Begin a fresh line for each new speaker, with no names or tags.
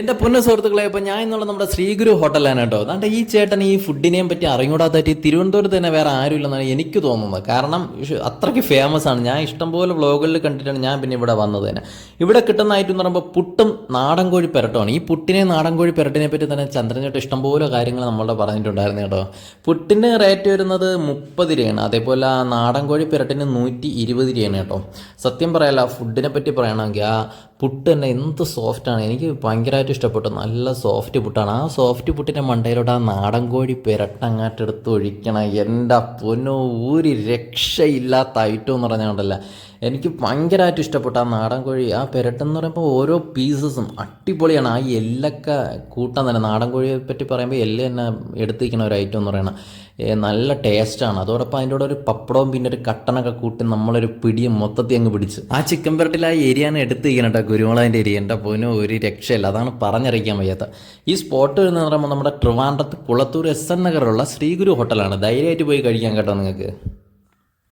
എന്റെ പൊന്ന സുഹൃത്തുക്കളെ ഇപ്പൊ ഞാൻ എന്നുള്ള നമ്മുടെ ശ്രീഗുരു ഹോട്ടലാണ് കേട്ടോ. അതാണ്ട് ഈ ചേട്ടൻ ഈ ഫുഡിനെയും പറ്റി അറിഞ്ഞൂടാത്തായിട്ട് തിരുവനന്തപുരത്ത് തന്നെ വേറെ ആരും ഇല്ലെന്നാണ് എനിക്ക് തോന്നുന്നത്. കാരണം അത്രയ്ക്ക് ഫേമസ് ആണ്. ഞാൻ ഇഷ്ടംപോലെ വ്ളോഗുകളിൽ കണ്ടിട്ടാണ് ഞാൻ പിന്നെ ഇവിടെ വന്നത് തന്നെ. ഇവിടെ കിട്ടുന്ന ഐറ്റം എന്ന് പറയുമ്പോൾ പുട്ടും നാടൻ കോഴി പെരട്ടുമാണ്. ഈ പുട്ടിനെ നാടൻ കോഴി പെരട്ടിനെ പറ്റി തന്നെ ചന്ദ്രൻ ചേട്ടൻ ഇഷ്ടംപോലെ കാര്യങ്ങൾ നമ്മളുടെ പറഞ്ഞിട്ടുണ്ടായിരുന്നു കേട്ടോ. പുട്ടിന് റേറ്റ് വരുന്നത് മുപ്പത് രൂപയാണ്. അതേപോലെ നാടൻ കോഴി പെരട്ടിന് നൂറ്റി ഇരുപത് രൂപയാണ് കേട്ടോ. സത്യം പറയാലോ ഫുഡിനെ പറ്റി പറയണമെങ്കിൽ ആ പുട്ട് തന്നെ എന്ത് സോഫ്റ്റാണ് എനിക്ക് ഭയങ്കരമായിട്ട് ഇഷ്ടപ്പെട്ടു. നല്ല സോഫ്റ്റ് പുട്ടാണ്. ആ സോഫ്റ്റ് പുട്ടിന്റെ മണ്ടയിലോട്ട് ആ നാടൻ കോഴി പെരട്ടങ്ങാട്ടെടുത്ത് ഒഴിക്കണം എന്റെ പൊന്നോ ഒരു രക്ഷയില്ലാത്ത ഐറ്റം എന്ന് പറഞ്ഞാൽ ഉണ്ടല്ലോ. എനിക്ക് ഭയങ്കരമായിട്ട് ഇഷ്ടപ്പെട്ടു ആ നാടൻ കോഴി. ആ പെരട്ടെന്ന് പറയുമ്പോൾ ഓരോ പീസസും അടിപൊളിയാണ്. ആ എല്ലൊക്കെ കൂട്ടാൻ തന്നെ. നാടൻ കോഴിയെ പറ്റി പറയുമ്പോൾ എല്ല് തന്നെ എടുത്തിരിക്കുന്ന ഒരു ഐറ്റം എന്ന് പറയുന്നത് നല്ല ടേസ്റ്റാണ് അതോടൊപ്പം അതിന്റെ കൂടെ ഒരു പപ്പടവും പിന്നെ ഒരു കട്ടനൊക്കെ കൂട്ടി നമ്മളൊരു പിടിയും മൊത്തത്തിൽ അങ്ങ് പിടിച്ച്. ആ ചിക്കൻ പെരട്ടിൽ ആ ഏരിയാണ് എടുത്തിരിക്കണം കേട്ടോ കുരുമുളകിന്റെ ഏരിയ എന്റെ പോലും ഒരു രക്ഷയില്ല. അതാണ് പറഞ്ഞറിയിക്കാൻ വയ്യാത്ത. ഈ സ്പോട്ട് എന്ന് പറയുമ്പോൾ നമ്മുടെ ട്രിവാൻഡ്രത്ത് കുളത്തൂർ എസ് എൻ നഗറിലുള്ള ശ്രീഗുരു ഹോട്ടലാണ് ധൈര്യമായിട്ട് പോയി കഴിക്കാൻ കേട്ടോ നിങ്ങൾക്ക്.